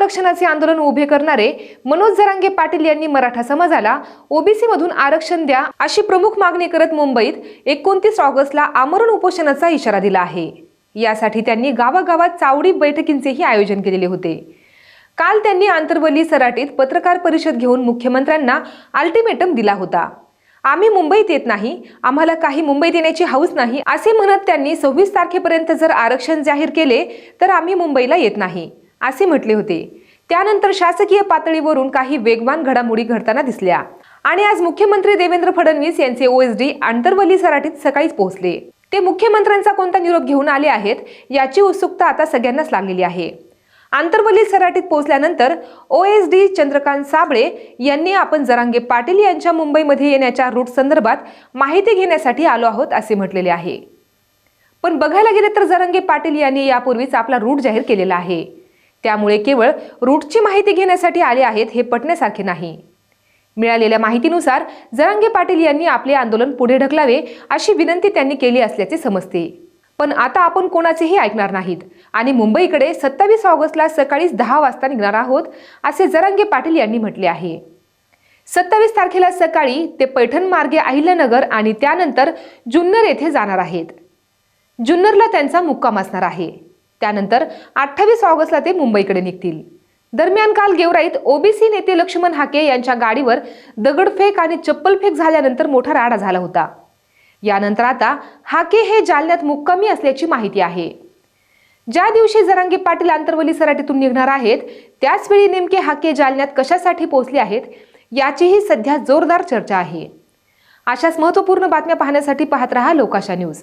आरक्षणाचे आंदोलन उभे करणारे मनोज जरांगे पाटील यांनी मराठा समाजाला ओबीसी मधून आरक्षण द्या अशी प्रमुख मागणी करत मुंबईत एकोणतीस ऑगस्टला आमरण उपोषणाचा इशारा दिला आहे. यासाठी त्यांनी गावागावात चावडी बैठकींचेही आयोजन केलेले होते. काल त्यांनी आंतरवली सराटीत पत्रकार परिषद घेऊन मुख्यमंत्र्यांना अल्टिमेटम दिला होता. आम्ही मुंबईत येत नाही आम्हाला काही मुंबईत येण्याची हौस नाही असे म्हणत त्यांनी सव्वीस तारखेपर्यंत जर आरक्षण जाहीर केले तर आम्ही मुंबईला येत नाही. असे म्हटले होते. त्यानंतर शासकीय पातळीवरून काही वेगवान घडामोडी घडताना दिसल्या. आणि आज मुख्यमंत्री देवेंद्र फडणवीस यांचे ओएसडी आंतरवली सराठीत सकाळीच पोहोचले. ते मुख्यमंत्र्यांचा कोणता निरोप घेऊन आले आहेत याची उत्सुकता आता सगळ्यांनाच लागलेली आहे. आंतरवली सराटीत पोहोचल्यानंतर ओएसडी चंद्रकांत साबळे यांनी आपण जरांगे पाटील यांच्या मुंबईमध्ये येण्याच्या रूट संदर्भात माहिती घेण्यासाठी आलो आहोत असे म्हटलेले आहे. पण बघायला गेले तर जरांगे पाटील यांनी यापूर्वीच आपला रूट जाहीर केलेला आहे. त्यामुळे केवळ रूटची माहिती घेण्यासाठी आले आहेत हे पटण्यासारखे नाही. मिळालेल्या माहितीनुसार जरांगे पाटील यांनी आपले आंदोलन पुढे ढकलावे अशी विनंती त्यांनी केली असल्याचे समजते. पण आता आपण कोणाचेही ऐकणार नाहीत आणि मुंबईकडे सत्तावीस ऑगस्टला सकाळीच दहा वाजता निघणार आहोत असे जरांगे पाटील यांनी म्हटले आहे. सत्तावीस तारखेला सकाळी ते पैठण मार्गे अहिल्यानगर आणि त्यानंतर जुन्नर येथे जाणार आहेत. जुन्नरला त्यांचा मुक्काम असणार आहे. त्यानंतर अठ्ठावीस ऑगस्टला ते मुंबईकडे निघतील. दरम्यान काल गेवराईत ओबीसी नेते लक्ष्मण हाके यांच्या गाडीवर दगडफेक आणि चप्पलफेक झाल्यानंतर मोठा राडा झाला होता. यानंतर आता हाके हे जालन्यात मुक्कामी असल्याची माहिती आहे. ज्या दिवशी जरांगे पाटील आंतरवली सराटीतून निघणार आहेत त्याचवेळी नेमके हाके जालन्यात कशासाठी पोहोचले आहेत याचीही सध्या जोरदार चर्चा आहे. अशाच महत्त्वपूर्ण बातम्या पाहण्यासाठी पाहत रहा लोकाशा न्यूज.